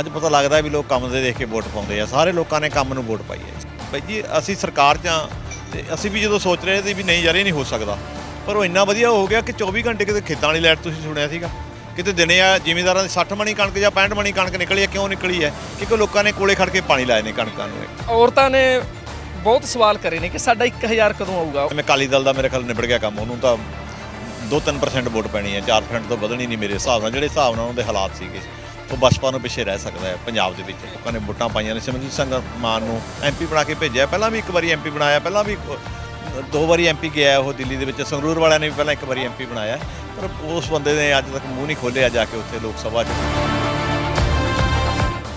ਅੱਜ ਪਤਾ ਲੱਗਦਾ ਵੀ ਲੋਕ ਕੰਮ ਦੇ ਦੇਖ ਕੇ ਵੋਟ ਪਾਉਂਦੇ ਆ। ਸਾਰੇ ਲੋਕਾਂ ਨੇ ਕੰਮ ਨੂੰ ਵੋਟ ਪਾਈ ਹੈ। ਭਾਈ ਜੀ ਅਸੀਂ ਸਰਕਾਰ 'ਚ ਹਾਂ ਤੇ ਅਸੀਂ ਵੀ ਜਦੋਂ ਸੋਚ ਰਹੇ ਸੀ ਵੀ ਨਹੀਂ ਯਾਰ ਇਹ ਨਹੀਂ ਹੋ ਸਕਦਾ। ਪਰ ਉਹ ਇੰਨਾ ਵਧੀਆ ਹੋ ਗਿਆ ਕਿ 24 ਘੰਟੇ ਕਿਤੇ ਖੇਤਾਂ ਵਾਲੀ ਲਾਈਟ ਤੁਸੀਂ ਸੁਣਿਆ ਸੀਗਾ। ਕਿਤੇ ਦਿਨੇ ਆ ਜ਼ਿਮੀਂਦਾਰਾਂ ਦੀ 60 ਮਣੀ ਕਣਕ ਜਾਂ 65 ਮਣੀ ਕਣਕ ਨਿਕਲੀ ਹੈ ਕਿਉਂ ਨਿਕਲੀ ਹੈ? ਕਿਉਂਕਿ ਲੋਕਾਂ ਨੇ ਕੋਲੇ ਖੜ ਕੇ ਪਾਣੀ ਲਾਏ ਨੇ ਕਣਕਾਂ ਨੂੰ। ਔਰਤਾਂ ਨੇ ਬਹੁਤ ਸਵਾਲ ਕਰੇ ਨੇ ਕਿ ਸਾਡਾ 1000 ਕਦੋਂ ਆਊਗਾ? ਜਿਵੇਂ ਅਕਾਲੀ ਦਲ ਦਾ ਮੇਰੇ ਖਿਆਲ ਨਿਬੜ ਗਿਆ ਕੰਮ ਉਹਨੂੰ ਤਾਂ 2-3% ਵੋਟ ਪੈਣੀ ਹੈ 4% ਤੋਂ ਵਧਣੀ ਨਹੀਂ ਮੇਰੇ ਹਿਸਾਬ ਨਾਲ। ਜਿਹੜੇ ਹਿਸਾਬ ਨਾਲ ਉਹਨਾਂ ਦੇ ਹਾਲਾਤ ਸੀਗੇ। ਉਹ ਬਸਪਾ ਨੂੰ ਪਿੱਛੇ ਰਹਿ ਸਕਦਾ ਹੈ ਪੰਜਾਬ ਦੇ ਵਿੱਚ। ਲੋਕਾਂ ਨੇ ਵੋਟਾਂ ਪਾਈਆਂ ਨੇ ਸਿਮਰਜੀਤ ਸਿੰਘ ਮਾਨ ਨੂੰ ਐਮਪੀ ਬਣਾ ਕੇ ਭੇਜਿਆ। ਪਹਿਲਾਂ ਵੀ ਇੱਕ ਵਾਰੀ ਐਮਪੀ ਬਣਾਇਆ, ਪਹਿਲਾਂ ਵੀ ਦੋ ਵਾਰੀ ਐਮਪੀ ਗਿਆ ਉਹ ਦਿੱਲੀ ਦੇ ਵਿੱਚ। ਸੰਗਰੂਰ ਵਾਲਿਆਂ ਨੇ ਵੀ ਪਹਿਲਾਂ ਇੱਕ ਵਾਰੀ ਐਮਪੀ ਬਣਾਇਆ। ਪਰ ਉਸ ਬੰਦੇ ਨੇ ਅੱਜ ਤੱਕ ਮੂੰਹ ਨਹੀਂ ਖੋਲ੍ਹਿਆ ਜਾ ਕੇ ਉੱਥੇ ਲੋਕ ਸਭਾ 'ਚ।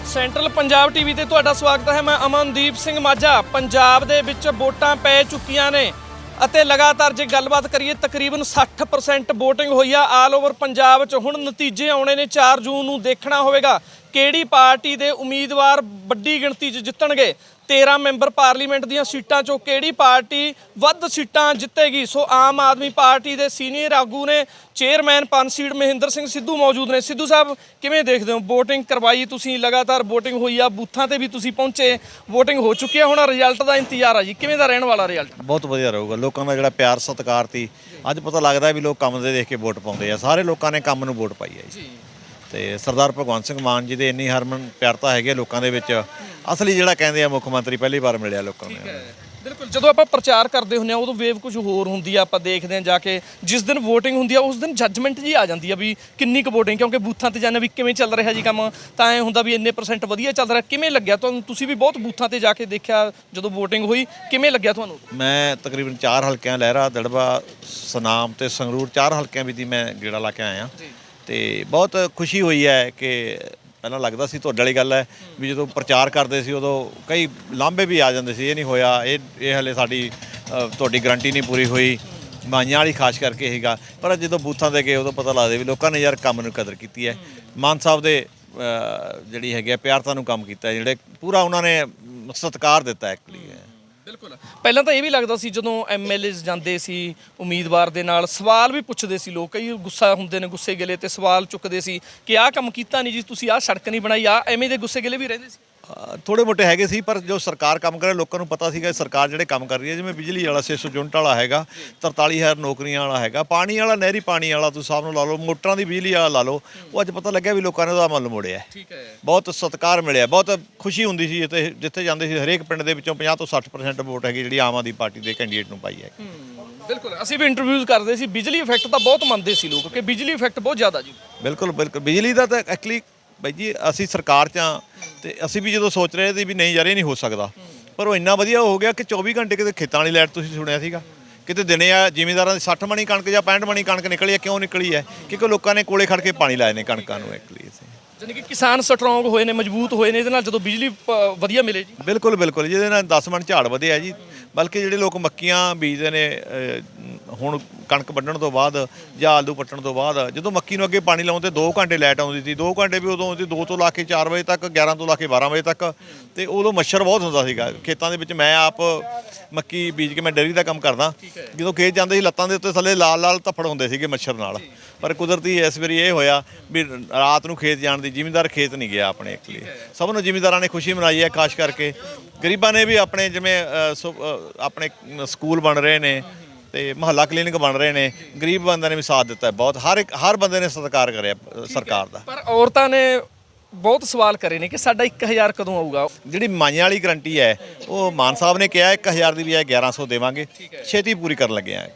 ਸੈਂਟਰਲ ਪੰਜਾਬ ਟੀਵੀ ਤੇ ਤੁਹਾਡਾ ਸਵਾਗਤ ਹੈ। ਮੈਂ ਅਮਨਦੀਪ ਸਿੰਘ ਮਾਝਾ। ਪੰਜਾਬ ਦੇ ਵਿੱਚ ਵੋਟਾਂ ਪੈ ਚੁੱਕੀਆਂ ਨੇ। ਅਤੇ ਲਗਾਤਾਰ ਜੇ ਗੱਲਬਾਤ ਕਰੀਏ, ਤਕਰੀਬਨ 60% VOTING ਹੋਈ ਆ ਆਲ ਓਵਰ ਪੰਜਾਬ 'ਚ। ਹੁਣ ਨਤੀਜੇ ਆਉਣੇ ਨੇ 4 ਜੂਨ ਨੂੰ, ਦੇਖਣਾ ਹੋਵੇਗਾ ਕਿਹੜੀ ਪਾਰਟੀ ਦੇ ਉਮੀਦਵਾਰ ਵੱਡੀ ਗਿਣਤੀ 'ਚ ਜਿੱਤਣਗੇ। 13 ਮੈਂਬਰ ਪਾਰਲੀਮੈਂਟ ਦੀਆਂ ਸੀਟਾਂ 'ਚੋਂ ਕਿਹੜੀ ਪਾਰਟੀ ਵੱਧ ਸੀਟਾਂ ਜਿੱਤੇਗੀ? ਸੋ ਆਮ ਆਦਮੀ ਪਾਰਟੀ ਦੇ ਸੀਨੀਅਰ ਆਗੂ ਨੇ ਚੇਅਰਮੈਨ ਪੰਸੀੜ ਮਹਿੰਦਰ ਸਿੰਘ ਸਿੱਧੂ ਮੌਜੂਦ ਨੇ। ਸਿੱਧੂ ਸਾਹਿਬ ਕਿਵੇਂ ਦੇਖਦੇ ਹੋ? VOTING ਕਰਵਾਈ ਤੁਸੀਂ ਲਗਾਤਾਰ VOTING ਹੋਈ ਆ ਬੂਥਾਂ ਤੇ ਵੀ ਤੁਸੀਂ ਪਹੁੰਚੇ VOTING ਹੋ ਚੁੱਕੀ ਹੈ ਹੁਣ ਰਿਜ਼ਲਟ ਦਾ ਇੰਤਜ਼ਾਰ ਆ ਜੀ। ਕਿਵੇਂ ਦਾ ਰਹਿਣ ਵਾਲਾ ਰਿਜ਼ਲਟ? ਬਹੁਤ ਵਧੀਆ ਰਹੂਗਾ। ਲੋਕਾਂ ਦਾ ਜਿਹੜਾ ਪਿਆਰ ਸਤਿਕਾਰ ਤੀ ਅੱਜ ਪਤਾ ਲੱਗਦਾ ਵੀ ਲੋਕ ਕੰਮ ਦੇ ਦੇਖ ਕੇ ਵੋਟ ਪਾਉਂਦੇ ਆ। ਸਾਰੇ ਲੋਕਾਂ ਨੇ ਕੰਮ ਨੂੰ ਵੋਟ ਪਾਈ ਹੈ ਜੀ। ਤੇ ਸਰਦਾਰ ਭਗਵੰਤ ਸਿੰਘ ਮਾਨ ਜੀ ਦੇ ਇੰਨੀ ਹਰਮਨ ਪਿਆਰਤਾ ਹੈਗੀ ਲੋਕਾਂ ਦੇ ਵਿੱਚ। ਅਸਲੀ ਜਿਹੜਾ ਕਹਿੰਦੇ ਆ ਮੁੱਖ ਮੰਤਰੀ ਪਹਿਲੀ ਵਾਰ ਮਿਲਿਆ ਲੋਕਾਂ ਨੂੰ। ਬਿਲਕੁਲ ਜਦੋਂ ਆਪਾਂ ਪ੍ਰਚਾਰ ਕਰਦੇ ਹੁੰਦੇ ਆ ਉਦੋਂ ਵੇਵ ਕੁਝ ਹੋਰ ਹੁੰਦੀ ਆ ਆਪਾਂ ਦੇਖਦੇ ਆ ਜਾ ਕੇ ਜਿਸ ਦਿਨ VOTING ਹੁੰਦੀ ਆ ਉਸ ਦਿਨ ਜੱਜਮੈਂਟ ਜੀ ਆ ਜਾਂਦੀ ਆ ਵੀ ਕਿੰਨੀ ਕੁ VOTING ਕਿਉਂਕਿ ਬੂਥਾਂ ਤੇ ਜਾਂਦੇ ਵੀ ਕਿਵੇਂ ਚੱਲ ਰਿਹਾ ਜੀ ਕੰਮ ਤਾਂ ਐ ਹੁੰਦਾ ਵੀ ਇੰਨੇ ਪਰਸੈਂਟ ਵਧੀਆ ਚੱਲ ਰਿਹਾ ਕਿਵੇਂ ਲੱਗਿਆ ਤੁਹਾਨੂੰ? ਤੁਸੀਂ ਵੀ ਬਹੁਤ ਬੂਥਾਂ ਤੇ ਜਾ ਕੇ ਦੇਖਿਆ ਜਦੋਂ VOTING ਹੋਈ ਕਿਵੇਂ ਲੱਗਿਆ ਤੁਹਾਨੂੰ? ਮੈਂ ਤਕਰੀਬਨ 4 ਹਲਕਿਆਂ ਲਹਿਰਾ ਦੜਬਾ ਸਨਾਮ ਤੇ ਸੰਗਰੂਰ ਚਾਰ ਹਲਕਿਆਂ ਵਿੱਚ ਦੀ ਮੈਂ ਗੇੜਾ ਲਾ ਕੇ ਆਇਆ। ਤੇ ਬਹੁਤ ਖੁਸ਼ੀ ਹੋਈ ਹੈ ਕਿ ਪਹਿਲਾਂ ਲੱਗਦਾ ਸੀ ਤੁਹਾਡੇ ਵਾਲੀ ਗੱਲ ਹੈ ਵੀ ਜਦੋਂ ਪ੍ਰਚਾਰ ਕਰਦੇ ਸੀ ਉਦੋਂ ਕਈ ਲਾਂਭੇ ਵੀ ਆ ਜਾਂਦੇ ਸੀ, ਇਹ ਨਹੀਂ ਹੋਇਆ, ਇਹ ਇਹ ਹਲੇ ਸਾਡੀ ਤੁਹਾਡੀ ਗਰੰਟੀ ਨਹੀਂ ਪੂਰੀ ਹੋਈ, ਮਾਈਆਂ ਵਾਲੀ ਖਾਸ ਕਰਕੇ ਇਹਗਾ ਪਰ ਜਦੋਂ ਬੂਥਾਂ ਤੇ ਗਏ ਉਦੋਂ ਪਤਾ ਲੱਗਦਾ ਵੀ ਲੋਕਾਂ ਨੇ ਯਾਰ ਕੰਮ ਨੂੰ ਕਦਰ ਕੀਤੀ ਹੈ। ਮਾਨ ਸਾਹਿਬ ਦੇ ਜਿਹੜੀ ਹੈਗੀ ਆ ਪਿਆਰਤਾ ਨੂੰ ਕੰਮ ਕੀਤਾ ਜਿਹੜੇ ਪੂਰਾ ਉਹਨਾਂ ਨੇ ਸਤਿਕਾਰ ਦਿੱਤਾ ਐਕਚੁਅਲੀ ਬਿਲਕੁਲ। ਪਹਿਲਾਂ ਤਾਂ ਇਹ ਵੀ ਲੱਗਦਾ ਸੀ ਜਦੋਂ ਐਮਐਲਏਸ ਜਾਂਦੇ ਸੀ ਉਮੀਦਵਾਰ ਦੇ ਨਾਲ, ਸਵਾਲ ਵੀ ਪੁੱਛਦੇ ਸੀ ਲੋਕ। ਕਈ ਗੁੱਸਾ ਹੁੰਦੇ ਨੇ, ਗੁੱਸੇ ਗਿਲੇ ਤੇ ਸਵਾਲ ਚੁੱਕਦੇ ਸੀ ਕਿ ਆਹ ਕੰਮ ਕੀਤਾ ਨਹੀਂ ਜੀ, ਤੁਸੀਂ ਆਹ ਸੜਕ ਨਹੀਂ ਬਣਾਈ ਆ ਐਵੇਂ ਦੇ ਗੁੱਸੇ ਗਿਲੇ ਵੀ ਰਹਿੰਦੇ ਸੀ। ਥੋੜੇ ਮੋਟੇ ਹੈਗੇ ਸੀ ਪਰ ਜੋ ਸਰਕਾਰ ਕੰਮ ਕਰੇ ਲੋਕਾਂ ਨੂੰ ਪਤਾ ਸੀਗਾ ਸਰਕਾਰ ਜਿਹੜੇ ਕੰਮ ਕਰ ਰਹੀ ਹੈ ਜਿਵੇਂ ਬਿਜਲੀ ਵਾਲਾ 600 ਯੂਨਿਟ ਵਾਲਾ ਹੈਗਾ 43000 ਨੌਕਰੀਆਂ ਵਾਲਾ ਹੈਗਾ ਪਾਣੀ ਵਾਲਾ ਨਹਿਰੀ ਪਾਣੀ ਵਾਲਾ ਤੁਸੀਂ ਸਾਹਬ ਨੂੰ ਲਾ ਲਓ ਮੋਟਰਾਂ ਦੀ ਬਿਜਲੀ ਵਾਲਾ ਲਾ ਲਓ ਉਹ ਅੱਜ ਪਤਾ ਲੱਗਿਆ ਵੀ ਲੋਕਾਂ ਨੇ ਉਹਦਾ ਅਮਲ ਮੋੜਿਆ। ਠੀਕ ਹੈ। ਬਹੁਤ ਸਤਿਕਾਰ ਮਿਲਿਆ ਬਹੁਤ ਖੁਸ਼ੀ ਹੁੰਦੀ ਸੀ ਜਿੱਥੇ ਜਿੱਥੇ ਜਾਂਦੇ ਸੀ ਹਰੇਕ ਪਿੰਡ ਦੇ ਵਿੱਚੋਂ 50 ਤੋਂ 60% ਵੋਟ ਹੈਗੀ ਜਿਹੜੀ ਆਮ ਆਦਮੀ ਪਾਰਟੀ ਦੇ ਕੈਂਡੀਡੇਟ ਨੂੰ ਪਾਈ ਹੈ। ਬਿਲਕੁਲ ਅਸੀਂ ਵੀ ਇੰਟਰਵਿਊਜ਼ ਕਰਦੇ ਸੀ ਬਿਜਲੀ ਇਫੈਕਟ ਤਾਂ ਬਹੁਤ ਮੰਨਦੇ ਸੀ ਲੋਕ ਕਿ ਬਿਜਲੀ ਇਫੈਕਟ ਬਹੁਤ ਜ਼ਿਆਦਾ ਜੀ। ਬਿਲਕੁਲ ਬਿਲਕੁਲ ਬਿਜਲੀ ਦਾ ਤਾਂ ਐਕਚੁਅਲੀ ਬਾਈ ਜੀ ਅਸੀਂ ਸਰਕਾਰ 'ਚ ਹਾਂ ਤੇ ਅਸੀਂ ਵੀ ਜਦੋਂ ਸੋਚ ਰਹੇ ਸੀ ਵੀ ਨਹੀਂ ਯਾਰ ਇਹ ਨਹੀਂ ਹੋ ਸਕਦਾ। ਪਰ ਉਹ ਇੰਨਾ ਵਧੀਆ ਹੋ ਗਿਆ ਕਿ 24 ਘੰਟੇ ਕਿਤੇ ਖੇਤਾਂ ਵਾਲੀ ਲਾਈਟ ਤੁਸੀਂ ਸੁਣਿਆ ਸੀਗਾ। ਕਿਤੇ ਦਿਨੇ ਆ ਜ਼ਿਮੀਂਦਾਰਾਂ ਦੀ 60 ਮਣੀ ਕਣਕ ਜਾਂ 65 ਮਣੀ ਕਣਕ ਨਿਕਲੀ ਹੈ ਕਿਉਂ ਨਿਕਲੀ ਹੈ? ਕਿਉਂਕਿ ਲੋਕਾਂ ਨੇ ਕੋਲੇ ਖੜ ਕੇ ਪਾਣੀ ਲਾਏ ਨੇ ਕਣਕਾਂ ਨੂੰ ਐਕਚੁਅਲੀ ਅਸੀਂ। ਯਾਨੀ ਕਿ ਕਿਸਾਨ ਸਟਰੋਂਗ ਹੋਏ ਨੇ ਮਜ਼ਬੂਤ ਹੋਏ ਨੇ ਇਹਦੇ ਨਾਲ ਜਦੋਂ ਬਿਜਲੀ ਵਧੀਆ ਮਿਲੇ ਜੀ। ਬਿਲਕੁਲ ਬਿਲਕੁਲ ਜਿਹਦੇ ਨਾਲ 10 ਮਣ ਝਾੜ ਵਧਿਆ ਜੀ। ਬਲਕਿ ਜਿਹੜੇ ਲੋਕ ਮੱਕੀਆਂ ਬੀਜਦੇ ਨੇ ਹੁਣ ਕਣਕ ਵੱਢਣ ਤੋਂ ਬਾਅਦ ਜਾਂ ਆਲੂ ਪੱਟਣ ਤੋਂ ਬਾਅਦ ਜਦੋਂ ਮੱਕੀ ਨੂੰ ਅੱਗੇ ਪਾਣੀ ਲਾਉਣ ਤੇ 2 ਘੰਟੇ ਲਾਈਟ ਆਉਂਦੀ ਸੀ 2 ਘੰਟੇ ਵੀ ਉਦੋਂ ਆਉਂਦੀ 2 ਤੋਂ ਲਾ ਕੇ 4 ਵਜੇ ਤੱਕ 11 ਤੋਂ ਲਾ ਕੇ 12 ਵਜੇ ਤੱਕ ਤੇ ਉਦੋਂ ਮੱਛਰ ਬਹੁਤ ਹੁੰਦਾ ਸੀਗਾ। ਖੇਤਾਂ ਦੇ ਵਿੱਚ ਮੈਂ ਆਪ ਮੱਕੀ ਬੀਜ ਕੇ ਮੈਂ ਡੇਅਰੀ ਦਾ ਕੰਮ ਕਰਦਾ। ਜਦੋਂ ਖੇਤ ਜਾਂਦੇ ਸੀ ਲੱਤਾਂ ਦੇ ਉੱਤੇ ਥੱਲੇ ਲਾਲ ਲਾਲ ਧੱਫੜ ਹੁੰਦੇ ਸੀਗੇ ਮੱਛਰ ਨਾਲ। ਪਰ ਕੁਦਰਤੀ ਇਸ ਵਾਰੀ ਇਹ ਹੋਇਆ ਵੀ ਰਾਤ ਨੂੰ ਖੇਤ ਜਾਣ ਦੀ ਜ਼ਿਮੀਂਦਾਰ ਖੇਤ ਨਹੀਂ ਗਿਆ ਆਪਣੇ ਇੱਕ ਲਈ। ਸਭ ਨੂੰ ਜ਼ਿਮੀਂਦਾਰਾਂ ਨੇ ਖੁਸ਼ੀ ਮਨਾਈ ਹੈ ਖਾਸ ਕਰਕੇ ਗਰੀਬਾਂ ਨੇ ਵੀ ਆਪਣੇ ਜਿਵੇਂ ਆਪਣੇ ਸਕੂਲ ਬਣ ਰਹੇ ਨੇ ਤੇ ਮਹੱਲਾ ਕਲੀਨਿਕ ਬਣ ਰਹੇ ਨੇ ਗਰੀਬ ਬੰਦਿਆਂ ਨੇ ਵੀ ਸਾਥ ਦਿੱਤਾ ਹੈ ਬਹੁਤ ਹਰ ਇੱਕ ਹਰ ਬੰਦੇ ਨੇ ਸਤਿਕਾਰ ਕਰਿਆ ਸਰਕਾਰ ਦਾ। ਪਰ ਔਰਤਾਂ ਨੇ ਬਹੁਤ ਸਵਾਲ ਕਰੇ ਨੇ ਕਿ ਸਾਡਾ 1000 ਕਦੋਂ ਆਊਗਾ? ਜਿਹੜੀ ਮਾਈਆਂ ਵਾਲੀ ਗਰੰਟੀ ਹੈ ਉਹ ਮਾਨ ਸਾਹਿਬ ਨੇ ਕਿਹਾ 1000 ਦੀ ਬਜਾਏ 1100 ਦੇਵਾਂਗੇ। ਛੇਤੀ ਪੂਰੀ ਕਰਨ ਲੱਗੇ ਆ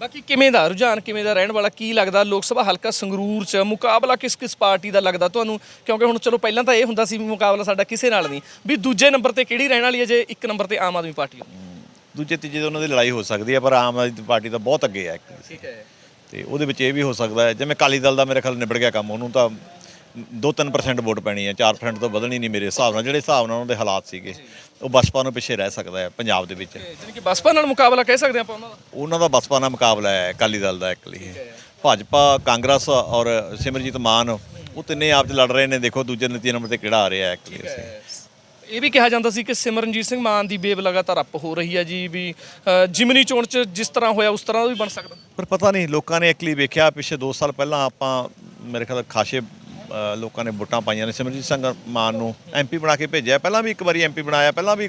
ਬਾਕੀ ਕਿਵੇਂ ਦਾ ਰੁਝਾਨ ਕਿਵੇਂ ਦਾ ਰਹਿਣ ਵਾਲਾ ਕੀ ਲੱਗਦਾ? ਲੋਕ ਸਭਾ ਹਲਕਾ ਸੰਗਰੂਰ ਚ ਮੁਕਾਬਲਾ ਕਿਸ ਕਿਸ ਪਾਰਟੀ ਦਾ ਲੱਗਦਾ ਤੁਹਾਨੂੰ? ਕਿਉਂਕਿ ਹੁਣ ਚਲੋ ਪਹਿਲਾਂ ਤਾਂ ਇਹ ਹੁੰਦਾ ਸੀ ਵੀ ਮੁਕਾਬਲਾ ਸਾਡਾ ਕਿਸੇ ਨਾਲ ਨਹੀਂ। ਵੀ ਦੂਜੇ ਨੰਬਰ ਤੇ ਕਿਹੜੀ ਰਹਿਣ ਵਾਲੀ ਹੈ ਜੇ ਇੱਕ ਨੰਬਰ ਤੇ ਆਮ ਆਦਮੀ ਪਾਰਟੀ ਹੋਵੇ? ਦੂਜੇ ਤੀਜੇ ਤੋਂ ਉਹਨਾਂ ਦੀ ਲੜਾਈ ਹੋ ਸਕਦੀ ਹੈ ਪਰ ਆਮ ਆਦਮੀ ਪਾਰਟੀ ਤਾਂ ਬਹੁਤ ਅੱਗੇ ਹੈ। ਠੀਕ ਹੈ। ਤੇ ਉਹਦੇ ਵਿੱਚ ਇਹ ਵੀ ਹੋ ਸਕਦਾ ਹੈ ਜਿਵੇਂ ਅਕਾਲੀ ਦਲ ਦਾ ਮੇਰੇ ਖਿਆਲ ਨਿਬੜ ਗਿਆ ਕੰਮ ਉਹਨੂੰ ਤਾਂ 2-3% ਵੋਟ ਪੈਣੀ ਹੈ 4% ਤੋਂ ਵਧਣੀ ਨਹੀਂ ਮੇਰੇ ਹਿਸਾਬ ਨਾਲ ਜਿਹੜੇ ਹਿਸਾਬ ਨਾਲ ਉਹਨਾਂ ਦੇ ਹਾਲਾਤ ਸੀਗੇ ਉਹ ਬਸਪਾ ਨੂੰ ਪਿੱਛੇ ਰਹਿ ਸਕਦਾ ਹੈ ਪੰਜਾਬ ਦੇ ਵਿੱਚ। ਜਾਨੀ ਕਿ ਬਸਪਾ ਨਾਲ ਮੁਕਾਬਲਾ ਕਹਿ ਸਕਦੇ ਆਪਾਂ ਉਹਨਾਂ ਦਾ? ਉਹਨਾਂ ਦਾ ਬਸਪਾ ਨਾਲ ਮੁਕਾਬਲਾ ਹੈ ਅਕਾਲੀ ਦਲ ਦਾ ਲਈ। ਭਾਜਪਾ ਕਾਂਗਰਸ ਔਰ ਸਿਮਰਜੀਤ ਮਾਨ ਉਹ ਤਿੰਨੇ ਆਪ ਚ ਲੜ ਰਹੇ ਨੇ ਦੇਖੋ ਦੂਜੇ ਨਤੀਜੇ ਨੰਬਰ ਤੇ ਕਿਹੜਾ ਆ ਰਿਹਾ ਐਕਚੁਅਲੀ ਇਹ ਵੀ ਕਿਹਾ ਜਾਂਦਾ ਸੀ ਕਿ ਸਿਮਰਨਜੀਤ ਸਿੰਘ ਮਾਨ ਦੀ ਬੇਬ ਲਗਾਤਾਰ ਅਪ ਹੋ ਰਹੀ ਹੈ ਜੀ, ਵੀ ਜਿਮਨੀ ਚੋਣ ਚ ਜਿਸ ਤਰ੍ਹਾਂ ਹੋਇਆ, ਉਸ ਤਰ੍ਹਾਂ ਵੀ ਬਣ ਸਕਦਾ। ਪਰ ਪਤਾ ਨਹੀਂ, ਲੋਕਾਂ ਨੇ ਐਕਚੁਅਲੀ ਵੇਖਿਆ, ਪਿਛੇ 2 ਸਾਲ ਪਹਿਲਾਂ ਆਪਾਂ, ਮੇਰੇ ਖਿਆਲ ਖਾਸੇ ਲੋਕਾਂ ਨੇ ਵੋਟਾਂ ਪਾਈਆਂ ਨੇ। ਸਿਮਰਜੀਤ ਸਿੰਘ ਮਾਨ ਨੂੰ ਐਮਪੀ ਬਣਾ ਕੇ ਭੇਜਿਆ। ਪਹਿਲਾਂ ਵੀ ਇੱਕ ਵਾਰੀ ਐਮਪੀ ਬਣਾਇਆ। ਪਹਿਲਾਂ ਵੀ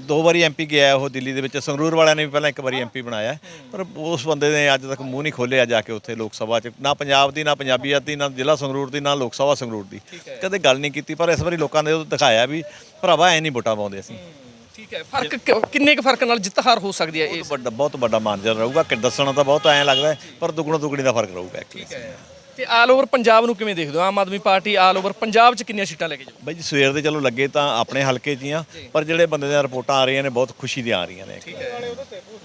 ਦੋ ਵਾਰੀ ਐਮਪੀ ਗਿਆ ਉਹ ਦਿੱਲੀ ਦੇ ਵਿੱਚ। ਸੰਗਰੂਰ ਵਾਲਿਆਂ ਨੇ ਵੀ ਪਹਿਲਾਂ ਇੱਕ ਵਾਰੀ ਐਮਪੀ ਬਣਾਇਆ। ਪਰ ਉਸ ਬੰਦੇ ਨੇ ਅੱਜ ਤੱਕ ਮੂੰਹ ਨਹੀਂ ਖੋਲ੍ਹਿਆ ਜਾ ਕੇ ਉੱਥੇ ਲੋਕ ਸਭਾ 'ਚ। ਨਾ ਪੰਜਾਬ ਦੀ ਨਾ ਪੰਜਾਬੀਅਤ ਦੀ ਨਾ ਜ਼ਿਲ੍ਹਾ ਸੰਗਰੂਰ ਦੀ ਨਾ ਲੋਕ ਸਭਾ ਸੰਗਰੂਰ ਦੀ। ਕਦੇ ਗੱਲ ਨਹੀਂ ਕੀਤੀ। ਪਰ ਇਸ ਵਾਰੀ ਲੋਕਾਂ ਨੇ ਉਹ ਦਿਖਾਇਆ ਵੀ ਭਰਾਵਾ ਐ ਨਹੀਂ ਵੋਟਾਂ ਪਾਉਂਦੇ ਅਸੀਂ। ਠੀਕ ਹੈ। ਫ਼ਰਕ ਕਿੰਨੇ ਕੁ ਫ਼ਰਕ ਨਾਲ ਜਿੱਤ ਹਾਰ ਹੋ ਸਕਦੀ ਹੈ ਬਹੁਤ ਵੱਡਾ ਬਹੁਤ ਵੱਡਾ ਮਾਰਜਨ ਰਹੂਗਾ। ਕਿ ਦੱਸਣਾ ਤਾਂ ਬਹੁਤ ਐਂ ਲੱਗਦਾ ਪਰ ਦੁੱਗਣਾ ਦੁੱਗਣੀ ਦਾ ਫ਼ਰਕ ਰਹੂਗਾ actually। ਤੇ ਆਲ ਓਵਰ ਪੰਜਾਬ ਨੂੰ ਕਿਵੇਂ ਦੇਖਦੇ ਹੋ? Aam Aadmi Party all over Punjab 'ਚ ਕਿੰਨੀਆਂ ਸੀਟਾਂ ਲੈ ਕੇ ਜਾਊ ਬਾਈ ਜੀ ਸਵੇਰ ਦੇ ਚਲੋ ਲੱਗੇ ਤਾਂ ਆਪਣੇ ਹਲਕੇ 'ਚ ਹੀ ਆ ਪਰ ਜਿਹੜੇ ਬੰਦੇ ਦੀਆਂ ਰਿਪੋਰਟਾਂ ਆ ਰਹੀਆਂ ਨੇ ਬਹੁਤ ਖੁਸ਼ੀ ਦੀਆਂ ਆ ਰਹੀਆਂ ਨੇ।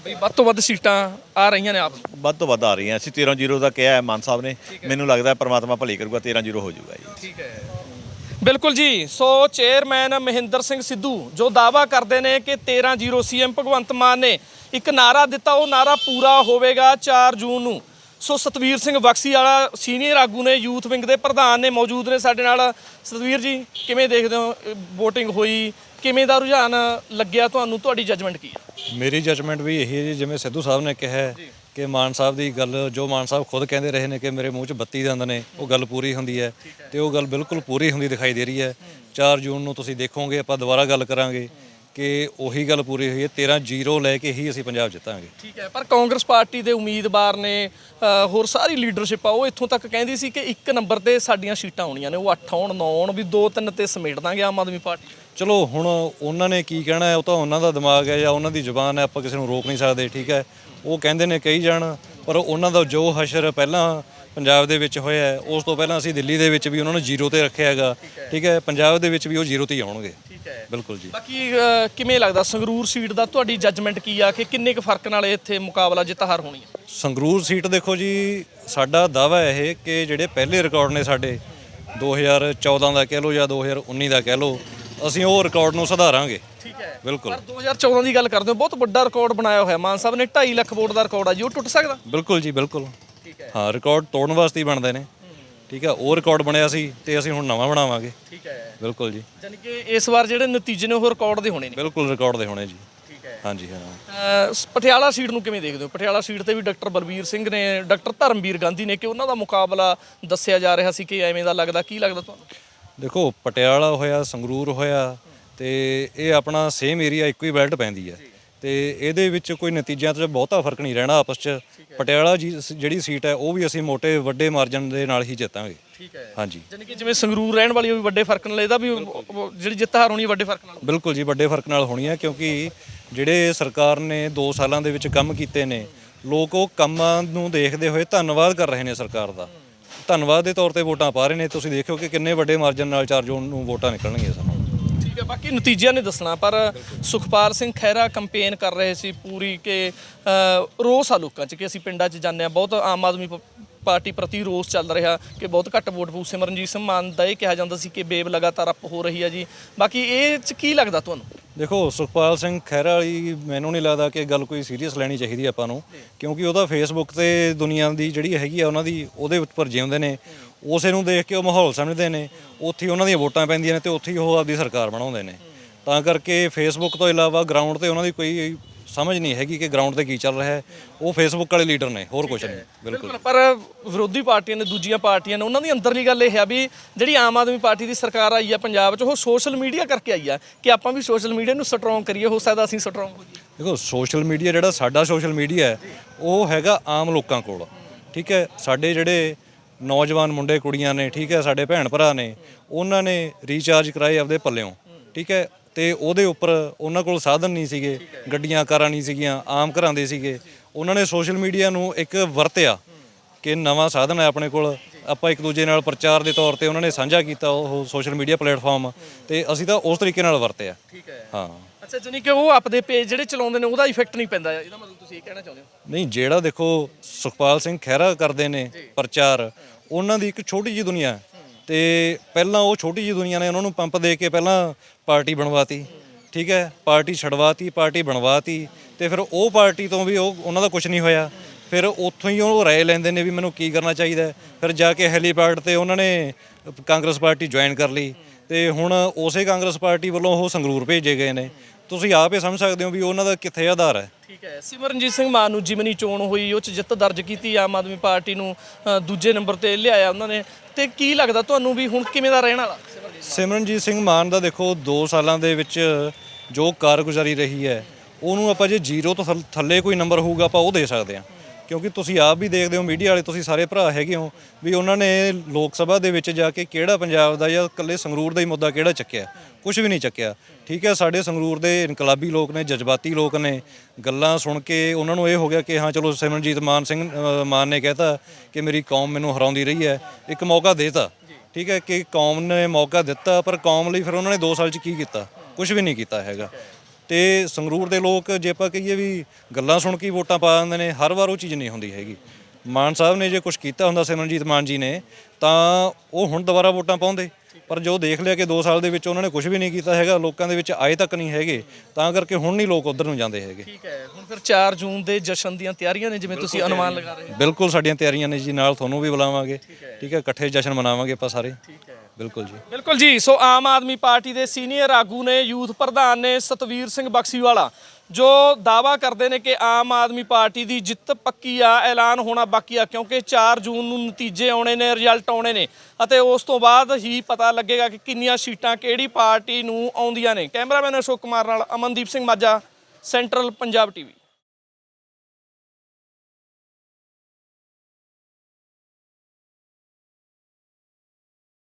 ਬਈ ਵੱਧ ਤੋਂ ਵੱਧ ਸੀਟਾਂ ਆ ਰਹੀਆਂ ਨੇ ਆਪ ਵੱਧ ਤੋਂ ਵੱਧ ਆ ਰਹੀਆਂ। ਅਸੀਂ 13-0 ਦਾ ਕਿਹਾ ਹੈ ਮਾਨ ਸਾਹਿਬ ਨੇ। ਮੈਨੂੰ ਲੱਗਦਾ ਹੈ ਪ੍ਰਮਾਤਮਾ ਭਲੀ ਕਰੂਗਾ 13-0 ਹੋ ਜਾਊਗਾ ਜੀ। ਠੀਕ ਹੈ। ਬਿਲਕੁਲ ਜੀ ਸੋ ਚੇਅਰਮੈਨ ਮਹਿੰਦਰ ਸਿੰਘ ਸਿੱਧੂ ਜੋ ਦਾਵਾ ਕਰਦੇ ਨੇ ਕਿ 13-0 ਸੀਐਮ ਭਗਵੰਤ ਮਾਨ ਨੇ ਇੱਕ ਨਾਰਾ ਦਿੱਤਾ ਉਹ ਨਾਰਾ ਪੂਰਾ ਹੋਵੇਗਾ 4 ਜੂਨ ਨੂੰ। ਸੋ ਸਤਵੀਰ ਸਿੰਘ ਬਖਸ਼ੀ ਵਾਲਾ ਸੀਨੀਅਰ ਆਗੂ ਨੇ ਯੂਥ ਵਿੰਗ ਦੇ ਪ੍ਰਧਾਨ ਨੇ ਮੌਜੂਦ ਨੇ ਸਾਡੇ ਨਾਲ। ਸਤਵੀਰ ਜੀ ਕਿਵੇਂ ਦੇਖਦੇ ਹੋ VOTING ਹੋਈ? ਕਿਵੇਂ ਦਾ ਰੁਝਾਨ ਲੱਗਿਆ ਤੁਹਾਨੂੰ? ਤੁਹਾਡੀ ਜੱਜਮੈਂਟ ਕੀ ਹੈ ਮੇਰੀ ਜਜਮੈਂਟ ਵੀ ਇਹੀ ਹੈ ਜਿਵੇਂ ਸਿੱਧੂ ਸਾਹਿਬ ਨੇ ਕਿਹਾ ਕਿ ਮਾਨ ਸਾਹਿਬ ਦੀ ਗੱਲ ਜੋ ਮਾਨ ਸਾਹਿਬ ਖੁਦ ਕਹਿੰਦੇ ਰਹੇ ਨੇ ਕਿ ਮੇਰੇ ਮੂੰਹ 'ਚ ਬੱਤੀ ਦੰਦ ਨੇ ਉਹ ਗੱਲ ਪੂਰੀ ਹੁੰਦੀ ਹੈ ਤੇ ਉਹ ਗੱਲ ਬਿਲਕੁਲ ਪੂਰੀ ਹੁੰਦੀ ਦਿਖਾਈ ਦੇ ਰਹੀ ਹੈ। 4 ਜੂਨ ਨੂੰ ਤੁਸੀਂ ਦੇਖੋਗੇ ਆਪਾਂ ਦੁਬਾਰਾ ਗੱਲ ਕਰਾਂਗੇ। ਕਿ ਉਹੀ ਗੱਲ ਪੂਰੀ ਹੋਈ ਹੈ 13-0 ਲੈ ਕੇ ਹੀ ਅਸੀਂ ਪੰਜਾਬ ਜਿੱਤਾਂਗੇ। ਠੀਕ ਹੈ ਪਰ ਕਾਂਗਰਸ ਪਾਰਟੀ ਦੇ ਉਮੀਦਵਾਰ ਨੇ ਅ, ਹੋਰ ਸਾਰੀ ਲੀਡਰਸ਼ਿਪ ਆ ਉਹ ਇੱਥੋਂ ਤੱਕ ਕਹਿੰਦੀ ਸੀ ਕਿ ਇੱਕ ਨੰਬਰ ਤੇ ਸਾਡੀਆਂ ਸੀਟਾਂ ਆਉਣੀਆਂ ਨੇ ਉਹ 8 ਆਉਣ 9 ਆਉਣ ਵੀ 2 3 ਤੇ ਸਮੇਟ ਦਾਂਗੇ ਆਮ ਆਦਮੀ ਪਾਰਟੀ। ਚਲੋ ਹੁਣ ਉਹਨਾਂ ਨੇ ਕੀ ਕਹਿਣਾ ਹੈ ਉਹ ਤਾਂ ਉਹਨਾਂ ਦਾ ਦਿਮਾਗ ਹੈ ਜਾਂ ਉਹਨਾਂ ਦੀ ਜ਼ੁਬਾਨ ਹੈ ਆਪਾਂ ਕਿਸੇ ਨੂੰ ਰੋਕ ਨਹੀਂ ਸਕਦੇ ਠੀਕ ਹੈ। ਉਹ ਕਹਿੰਦੇ ਨੇ ਕਹੀ ਜਾਣ ਪਰ ਉਹਨਾਂ ਦਾ ਜੋ ਹਸ਼ਰ ਪਹਿਲਾਂ ਪੰਜਾਬ ਦੇ ਵਿੱਚ ਹੋਇਆ ਹੈ, ਉਸ ਤੋਂ ਪਹਿਲਾਂ ਅਸੀਂ ਦਿੱਲੀ ਦੇ ਵਿੱਚ ਵੀ ਉਹਨਾਂ ਨੂੰ ਜ਼ੀਰੋ ਤੇ ਰੱਖਿਆ ਹੈਗਾ ਠੀਕ ਹੈ ਪੰਜਾਬ ਦੇ ਵਿੱਚ ਵੀ ਉਹ ਜ਼ੀਰੋ ਤੇ ਹੀ ਆਉਣਗੇ। ਠੀਕ ਹੈ। ਬਿਲਕੁਲ ਜੀ। ਬਾਕੀ ਕਿਵੇਂ ਲੱਗਦਾ ਸੰਗਰੂਰ ਸੀਟ ਦਾ ਤੁਹਾਡੀ ਜੱਜਮੈਂਟ ਕੀ ਆ ਕਿ ਕਿੰਨੇ ਕੁ ਫ਼ਰਕ ਨਾਲ ਇੱਥੇ ਮੁਕਾਬਲਾ ਜਿੱਤ ਹਾਰ ਹੋਣੀ ਹੈ? ਸੰਗਰੂਰ ਸੀਟ ਦੇਖੋ ਜੀ ਸਾਡਾ ਦਾਵਾ ਹੈ ਇਹ ਕਿ ਜਿਹੜੇ ਪਹਿਲੇ ਰਿਕਾਰਡ ਨੇ ਸਾਡੇ 2014 ਦਾ ਕਹਿ ਲਓ ਜਾਂ 2019 ਦਾ ਕਹਿ ਲਓ ਅਸੀਂ ਉਹ ਰਿਕਾਰਡ ਨੂੰ ਸੁਧਾਰਾਂਗੇ। ਠੀਕ ਹੈ। ਬਿਲਕੁਲ। ਪਰ 2014 ਦੀ ਗੱਲ ਕਰਦੇ ਹੋ ਬਹੁਤ ਵੱਡਾ ਰਿਕਾਰਡ ਬਣਾਇਆ ਹੋਇਆ। ਮਾਨ ਸਾਹਿਬ ਨੇ 2.5 ਲੱਖ ਵੋਟ ਦਾ ਰਿਕਾਰਡ ਆ ਜੀ ਉਹ ਟੁੱਟ ਸਕਦਾ? ਬਿਲਕੁਲ ਜੀ ਬਿਲਕੁਲ। ਠੀਕ ਹੈ। ਹਾਂ ਰਿਕਾਰਡ ਤੋੜਨ ਵਾਸਤੇ ਹੀ ਬਣਦੇ ਨੇ। ਠੀਕ ਹੈ ਉਹ ਰਿਕਾਰਡ ਬਣਿਆ ਸੀ ਤੇ ਅਸੀਂ ਹੁਣ ਨਵਾਂ ਬਣਾਵਾਂਗੇ। ਠੀਕ ਹੈ। ਬਿਲਕੁਲ ਜੀ। ਯਾਨੀ ਕਿ ਇਸ ਵਾਰ ਜਿਹੜੇ ਨਤੀਜੇ ਨੇ ਉਹ ਰਿਕਾਰਡ ਦੇ ਹੋਣੇ ਨੇ। ਬਿਲਕੁਲ ਰਿਕਾਰਡ ਦੇ ਹੋਣੇ ਜੀ। ਠੀਕ ਹੈ। ਹਾਂਜੀ ਹਾਂ। ਸ- ਪਟਿਆਲਾ ਸੀਟ ਨੂੰ ਕਿਵੇਂ ਦੇਖਦੇ ਹੋ? ਪਟਿਆਲਾ ਸੀਟ ਤੇ ਵੀ ਡਾਕਟਰ ਬਲਬੀਰ ਸਿੰਘ ਨੇ ਡਾਕਟਰ ਧਰਮਵੀਰ ਗਾਂਧੀ ਨੇ ਕਿ ਉਹਨਾਂ ਦਾ ਮੁਕਾਬਲਾ ਦੱਸਿਆ ਜਾ ਰਿਹਾ ਸੀ ਕਿ ਐਵੇਂ ਦਾ ਲੱਗਦਾ ਕੀ ਲੱਗਦਾ ਤੁਹਾਨੂੰ? ਦੇਖੋ ਪਟਿਆਲਾ ਹੋਇਆ ਸੰਗਰੂਰ ਹੋਇਆ ਤੇ ਇਹ ਆਪਣਾ ਸੇਮ ਏਰੀਆ ਇੱਕੋ ਹੀ ਬੈਲਟ ਪੈਂਦੀ ਹੈ। ਤੇ ਇਹਦੇ ਵਿੱਚ ਕੋਈ ਨਤੀਜਿਆਂ 'ਚ ਬਹੁਤਾ ਫ਼ਰਕ ਨਹੀਂ ਰਹਿਣਾ ਆਪਸ 'ਚ। ਪਟਿਆਲਾ ਜੀ ਜਿਹੜੀ ਸੀਟ ਹੈ ਉਹ ਵੀ ਅਸੀਂ ਮੋٹے ਵੱਡੇ ਮਾਰਜਨ ਦੇ ਨਾਲ ਹੀ ਜਿੱਤਾਂਗੇ। ਠੀਕ ਹੈ। ਹਾਂਜੀ। ਯਾਨੀ ਕਿ ਜਿਵੇਂ ਸੰਗਰੂਰ ਰਹਿਣ ਵਾਲੀ ਉਹ ਵੀ ਵੱਡੇ ਫ਼ਰਕ ਨਾਲ ਇਹਦਾ ਵੀ ਉਹ- ਜਿਹੜੀ ਜਿੱਤ ਹਾਰ ਹੋਣੀ ਹੈ ਵੱਡੇ ਫ਼ਰਕ ਨਾਲ ਬਿਲਕੁਲ ਜੀ ਵੱਡੇ ਫ਼ਰਕ ਨਾਲ ਹੋਣੀ ਹੈ ਕਿਉਂਕਿ ਜਿਹੜੇ ਸਰਕਾਰ ਨੇ 2 ਸਾਲਾਂ ਦੇ ਵਿੱਚ ਕੰਮ ਕੀਤੇ ਨੇ ਲੋਕ ਉਹ ਕੰਮਾਂ ਨੂੰ ਦੇਖਦੇ ਹੋਏ ਧੰਨਵਾਦ ਕਰ ਰਹੇ ਨੇ ਸਰਕਾਰ ਦਾ। ਧੰਨਵਾਦ ਦੇ ਤੌਰ ਤੇ ਵੋਟਾਂ ਪਾ ਰਹੇ ਨੇ। ਤੁਸੀਂ ਦੇਖਿਓ ਕਿ ਕਿੰਨੇ ਵੱਡੇ ਮਾਰਜਨ ਨਾਲ 4 ਜੂਨ ਨੂੰ ਵੋਟਾਂ ਨਿਕਲਣਗੀਆਂ ਹੈ ਬਾਕੀ ਨਤੀਜਿਆਂ ਨੇ ਦੱਸਣਾ ਪਰ ਸੁਖਪਾਲ ਸਿੰਘ ਖਹਿਰਾ ਕੰਪੇਨ ਕਰ ਰਹੇ ਸੀ ਪੂਰੀ ਕਿ ਅ, ਰੋਸ ਆ ਲੋਕਾਂ 'ਚ ਕਿ ਅਸੀਂ ਪਿੰਡਾਂ 'ਚ ਜਾਂਦੇ ਆ ਬਹੁਤ ਆਮ ਆਦਮੀ ਪ- ਪਾਰਟੀ ਪ੍ਰਤੀ ਰੋਸ ਚੱਲ ਰਿਹਾ ਕਿ ਬਹੁਤ ਘੱਟ ਵੋਟ ਪਊ। ਸਿਮਰਨਜੀਤ ਸਿੰਘ ਮਾਨ ਦਾ ਇਹ ਕਿਹਾ ਜਾਂਦਾ ਸੀ ਕਿ ਬੇਬ ਲਗਾਤਾਰ ਅਪ ਹੋ ਰਹੀ ਹੈ ਜੀ। ਬਾਕੀ ਇਹ 'ਚ ਕੀ ਲੱਗਦਾ ਤੁਹਾਨੂੰ? ਦੇਖੋ ਸੁਖਪਾਲ ਸਿੰਘ ਖਹਿਰਾ ਵਾਲੀ ਮੈਨੂੰ ਨਹੀਂ ਲੱਗਦਾ ਕਿ ਗੱਲ ਕੋਈ ਸੀਰੀਅਸ ਲੈਣੀ ਚਾਹੀਦੀ ਆਪਾਂ ਨੂੰ ਕਿਉਂਕਿ ਉਹਦਾ ਫੇਸਬੁੱਕ ਤੇ ਦੁਨੀਆ ਦੀ ਜਿਹੜੀ ਹੈਗੀ ਆ ਉਹਨਾਂ ਦੀ ਉਹਦੇ ਉੱਪਰ ਜਿਉਂਦੇ ਨੇ। ਉਸੇ ਨੂੰ ਦੇਖ ਕੇ ਉਹ ਮਾਹੌਲ ਸਮਝਦੇ ਨੇ। ਉੱਥੇ ਹੀ ਉਹਨਾਂ ਦੀਆਂ ਵੋਟਾਂ ਪੈਂਦੀਆਂ ਨੇ ਤੇ ਉੱਥੇ ਹੀ ਉਹ ਆਪਦੀ ਸਰਕਾਰ ਬਣਾਉਂਦੇ ਨੇ। ਤਾਂ ਕਰਕੇ ਫੇਸਬੁੱਕ ਤੋਂ ਇਲਾਵਾ ਗਰਾਊਂਡ ਤੇ ਉਹਨਾਂ ਦੀ ਕੋਈ ਸਮਝ ਨਹੀਂ ਹੈਗੀ ਕਿ ਗਰਾਊਂਡ ਤੇ ਕੀ ਚੱਲ ਰਿਹਾ ਹੈ। ਉਹ ਫੇਸਬੁੱਕ ਵਾਲੇ ਲੀਡਰ ਨੇ ਹੋਰ ਕੁਝ ਨਹੀਂ ਬਿਲਕੁਲ। ਪਰ ਵਿਰੋਧੀ ਪਾਰਟੀਆਂ ਨੇ ਦੂਜੀਆਂ ਪਾਰਟੀਆਂ ਨੇ ਉਹਨਾਂ ਦੀ ਅੰਦਰਲੀ ਗੱਲ ਇਹ ਹੈ ਵੀ ਜਿਹੜੀ ਆਮ ਆਦਮੀ ਪਾਰਟੀ ਦੀ ਸਰਕਾਰ ਆਈ ਆ ਪੰਜਾਬ 'ਚ ਉਹ ਸੋਸ਼ਲ ਮੀਡੀਆ ਕਰਕੇ ਆਈ ਆ ਕਿ ਆਪਾਂ ਵੀ ਸੋਸ਼ਲ ਮੀਡੀਆ ਨੂੰ ਸਟਰੋਂਗ ਕਰੀਏ ਹੋ ਸਕਦਾ ਅਸੀਂ ਸਟਰੋਂਗ ਹੋ ਜਾਈਏ। ਦੇਖੋ ਸੋਸ਼ਲ ਮੀਡੀਆ ਜਿਹੜਾ ਸਾਡਾ ਸੋਸ਼ਲ ਮੀਡੀਆ ਹੈ ਉਹ ਹੈਗਾ ਆਮ ਲੋਕਾਂ ਕੋਲ। ਠੀਕ ਹੈ ਸਾਡੇ ਜਿਹੜੇ ਨੌਜਵਾਨ ਮੁੰਡੇ ਕੁੜੀਆਂ ਨੇ ਠੀਕ ਹੈ ਸਾਡੇ ਭੈਣ ਭਰਾ ਨੇ ਉਹਨਾਂ ਨੇ ਰੀਚਾਰਜ ਕਰਾਏ ਆਪਦੇ ਪੱਲਿਓਂ। ਠੀਕ ਹੈ ਤੇ ਉਹਦੇ ਉੱਪਰ ਉਹਨਾਂ ਕੋਲ ਸਾਧਨ ਨਹੀਂ ਸੀਗੇ ਗੱਡੀਆਂ ਕਾਰਾਂ ਨਹੀਂ ਸੀਗੀਆਂ ਆਮ ਘਰਾਂ ਦੇ ਸੀਗੇ। ਉਹਨਾਂ ਨੇ ਸੋਸ਼ਲ ਮੀਡੀਆ ਨੂੰ ਇੱਕ ਵਰਤਿਆ ਕਿ ਨਵਾਂ ਸਾਧਨ ਹੈ ਆਪਣੇ ਕੋਲ। ਆਪਾਂ ਇੱਕ ਦੂਜੇ ਨਾਲ ਪ੍ਰਚਾਰ ਦੇ ਤੌਰ ਤੇ ਉਹਨਾਂ ਨੇ ਸਾਂਝਾ ਕੀਤਾ ਉਹ ਸੋਸ਼ਲ ਮੀਡੀਆ ਪਲੇਟਫਾਰਮ। ਤੇ ਅਸੀਂ ਤਾਂ ਉਸ ਤਰੀਕੇ ਨਾਲ ਵਰਤਿਆ। ਠੀਕ ਹੈ। ਹਾਂ। ਅੱਛਾ ਜਾਨੀ ਕਿ ਉਹ ਆਪਦੇ ਪੇਜ ਜਿਹੜੇ ਚਲਾਉਂਦੇ ਨੇ ਉਹਦਾ ਇਫੈਕਟ ਨਹੀਂ ਪੈਂਦਾ। ਇਹਦਾ ਮਤਲਬ ਤੁਸੀਂ ਇਹ ਕਹਿਣਾ ਚਾਹੁੰਦੇ ਹੋ? ਨਹੀਂ ਜਿਹੜਾ ਦੇਖੋ ਸੁਖਪਾਲ ਸਿੰਘ ਖਹਿਰਾ ਕਰਦੇ ਨੇ ਪ੍ਰਚਾਰ ਉਹਨਾਂ ਦੀ ਇੱਕ ਛੋਟੀ ਜੀ ਦੁਨੀਆ ਹੈ। ਤੇ ਪਹਿਲਾਂ ਉਹ ਛੋਟੀ ਜੀ ਦੁਨੀਆ ਨੇ ਉਹਨਾਂ ਨੂੰ ਪੰਪ ਦੇ ਕੇ ਪਹਿਲਾਂ ਪਾਰਟੀ ਬਣਵਾਤੀ, ਠੀਕ ਹੈ? ਪਾਰਟੀ ਛਡਵਾਤੀ, ਪਾਰਟੀ ਬਣਵਾਤੀ ਤੇ ਫਿਰ ਉਹ ਪਾਰਟੀ ਤੋਂ ਵੀ ਉਹ, ਉਹਨਾਂ ਦਾ ਕੁਝ ਨਹੀਂ ਹੋਇਆ। ਫਿਰ ਉੱਥੋਂ ਹੀ ਉਹ ਰਾਏ ਲੈਂਦੇ ਨੇ ਵੀ ਮੈਨੂੰ ਕੀ ਕਰਨਾ ਚਾਹੀਦਾ ਫਿਰ ਜਾ ਕੇ ਹੈਲੀਪੈਡ ਤੇ ਉਹਨਾਂ ਨੇ ਕਾਂਗਰਸ ਪਾਰਟੀ ਜੁਆਇਨ ਕਰ ਲਈ ਤੇ ਹੁਣ ਉਸੇ ਕਾਂਗਰਸ ਪਾਰਟੀ ਵੱਲੋਂ ਉਹ ਸੰਗਰੂਰ ਭੇਜੇ ਗਏ ਨੇ। ਤੁਸੀਂ ਆਪ ਹੀ ਸਮਝ ਸਕਦੇ ਹੋ ਵੀ ਉਹਨਾਂ ਦਾ ਕਿੱਥੇ ਆਧਾਰ ਹੈ। ਠੀਕ ਹੈ। ਸਿਮਰਨਜੀਤ ਸਿੰਘ ਮਾਨ ਨੂੰ ਜਿਮਨੀ ਚੋਣ ਹੋਈ ਉਹ ਚ ਜਿੱਤ ਦਰਜ ਕੀਤੀ ਆਮ ਆਦਮੀ ਪਾਰਟੀ ਨੂੰ ਅ, ਦੂਜੇ ਨੰਬਰ ਤੇ ਲਿਆਇਆ ਉਹਨਾਂ ਨੇ। ਤੇ ਕੀ ਲੱਗਦਾ ਤੁਹਾਨੂੰ ਵੀ ਹੁਣ ਕਿਵੇਂ ਦਾ ਰਹਿਣ ਵਾਲਾ ਸਿਮਰਨਜੀਤ ਸਿਮਰਨਜੀਤ ਸਿੰਘ ਮਾਨ ਦਾ ਦੇਖੋ 2 ਸਾਲਾਂ ਦੇ ਵਿੱਚ ਜੋ ਕਾਰਗੁਜ਼ਾਰੀ ਰਹੀ ਹੈ ਉਹਨੂੰ ਆਪਾਂ ਜੇ ਜ਼ੀਰੋ ਤੋਂ ਥੱਲ- ਥੱਲੇ ਕੋਈ ਨੰਬਰ ਹੋਊਗਾ ਆਪਾਂ ਉਹ ਦੇ ਸਕਦੇ ਹਾਂ। ਕਿਉਂਕਿ ਤੁਸੀਂ ਆਪ ਵੀ ਦੇਖਦੇ ਹੋ, ਮੀਡੀਆ ਵਾਲੇ, ਤੁਸੀਂ ਸਾਰੇ ਭਰਾ ਹੈਗੇ ਹੋ, ਵੀ ਉਹਨਾਂ ਨੇ ਲੋਕ ਸਭਾ ਦੇ ਵਿੱਚ ਜਾ ਕੇ ਕਿਹੜਾ ਪੰਜਾਬ ਦਾ ਜਾਂ ਇਕੱਲੇ ਸੰਗਰੂਰ ਦਾ ਹੀ ਮੁੱਦਾ ਕਿਹੜਾ ਚੱਕਿਆ? ਕੁਝ ਵੀ ਨਹੀਂ ਚੱਕਿਆ। ਠੀਕ ਹੈ, ਸਾਡੇ ਸੰਗਰੂਰ ਦੇ ਇਨਕਲਾਬੀ ਲੋਕ ਨੇ, ਜਜ਼ਬਾਤੀ ਲੋਕ ਨੇ, ਗੱਲਾਂ ਸੁਣ ਕੇ ਉਹਨਾਂ ਨੂੰ ਇਹ ਹੋ ਗਿਆ ਕਿ ਹਾਂ, ਚਲੋ ਸਿਮਰਨਜੀਤ ਮਾਨ ਸਿੰਘ ਮਾਨ ਨੇ ਕਹਿਤਾ ਕਿ ਮੇਰੀ ਕੌਮ ਮੈਨੂੰ ਹਰਾਉਂਦੀ ਰਹੀ ਹੈ, ਇੱਕ ਮੌਕਾ ਦੇਤਾ। ਠੀਕ ਹੈ ਕਿ ਕੌਮ ਨੇ ਮੌਕਾ ਦਿੱਤਾ, ਪਰ ਕੌਮ ਲਈ ਫਿਰ ਉਹਨਾਂ ਨੇ 2 ਸਾਲ 'ਚ ਕੀ ਕੀਤਾ? ਕੁਝ ਵੀ ਨਹੀਂ ਕੀਤਾ ਹੈਗਾ। ਤੇ ਸੰਗਰੂਰ ਦੇ ਲੋਕ ਜੇ ਆਪਾਂ ਕਹੀਏ ਵੀ ਗੱਲਾਂ ਸੁਣ ਕੇ ਵੋਟਾਂ ਪਾ ਦਿੰਦੇ ਨੇ ਹਰ ਵਾਰ ਉਹ ਚੀਜ਼ ਨਹੀਂ ਹੁੰਦੀ ਹੈਗੀ। ਮਾਨ ਸਾਹਿਬ ਨੇ ਜੇ ਕੁਝ ਕੀਤਾ ਹੁੰਦਾ ਸਿਮਰਨਜੀਤ ਮਾਨ ਜੀ ਨੇ ਤਾਂ ਉਹ ਹੁਣ ਦੁਬਾਰਾ ਵੋਟਾਂ ਪਾਉਂਦੇ। ਪਰ ਜੋ ਦੇਖ ਲਿਆ ਕਿ 2 ਸਾਲ ਦੇ ਵਿੱਚ ਉਹਨਾਂ ਨੇ ਕੁਝ ਵੀ ਨਹੀਂ ਕੀਤਾ ਹੈਗਾ ਲੋਕਾਂ ਦੇ ਵਿੱਚ ਆਏ ਤੱਕ ਨਹੀਂ ਹੈਗੇ ਤਾਂ ਕਰਕੇ ਹੁਣ ਨਹੀਂ ਲੋਕ ਉਧਰ ਨੂੰ ਜਾਂਦੇ ਹੈਗੇ। ਠੀਕ ਹੈ ਹੁਣ ਫਿਰ 4 ਜੂਨ ਦੇ ਜਸ਼ਨ ਦੀਆਂ ਤਿਆਰੀਆਂ ਨੇ ਜਿਵੇਂ ਤੁਸੀਂ ਅਨੁਮਾਨ ਲਗਾ ਰਹੇ ਹੋ। ਬਿਲਕੁਲ ਸਾਡੀਆਂ ਤਿਆਰੀਆਂ ਨੇ ਜੀ ਨਾਲ ਤੁਹਾਨੂੰ ਵੀ ਬੁਲਾਵਾਂਗੇ। ਠੀਕ ਹੈ। ਇਕੱਠੇ ਜਸ਼ਨ ਮਨਾਵਾਂਗੇ ਆਪਾਂ ਸਾਰੇ। ਬਿਲਕੁਲ ਜੀ। ਬਿਲਕੁਲ ਜੀ। ਸੋ ਆਮ ਆਦਮੀ ਪਾਰਟੀ ਦੇ ਸੀਨੀਅਰ ਆਗੂ ਨੇ, ਯੂਥ ਪ੍ਰਧਾਨ ਨੇ ਸਤਵੀਰ ਸਿੰਘ ਬਖਸ਼ੀਵਾਲਾ, ਜੋ ਦਾਵਾ ਕਰਦੇ ਨੇ ਕਿ ਆਮ ਆਦਮੀ ਪਾਰਟੀ ਦੀ ਜਿੱਤ ਪੱਕੀ ਆ, ਐਲਾਨ ਹੋਣਾ ਬਾਕੀ ਆ, ਕਿਉਂਕਿ 4 ਜੂਨ ਨੂੰ ਨਤੀਜੇ ਆਉਣੇ ਨੇ, ਰਿਜ਼ਲਟ ਆਉਣੇ ਨੇ। ਅਤੇ ਉਸ ਤੋਂ ਬਾਅਦ ਹੀ ਪਤਾ ਲੱਗੇਗਾ ਕਿ ਕਿੰਨੀਆਂ ਸੀਟਾਂ ਕਿਹੜੀ ਪਾਰਟੀ ਨੂੰ ਆਉਂਦੀਆਂ ਨੇ। ਕੈਮਰਾਮੈਨ ਅਸ਼ੋਕ ਕੁਮਾਰ ਨਾਲ ਅਮਨਦੀਪ ਸਿੰਘ ਮਾਝਾ, ਸੈਂਟਰਲ ਪੰਜਾਬ ਟੀਵੀ।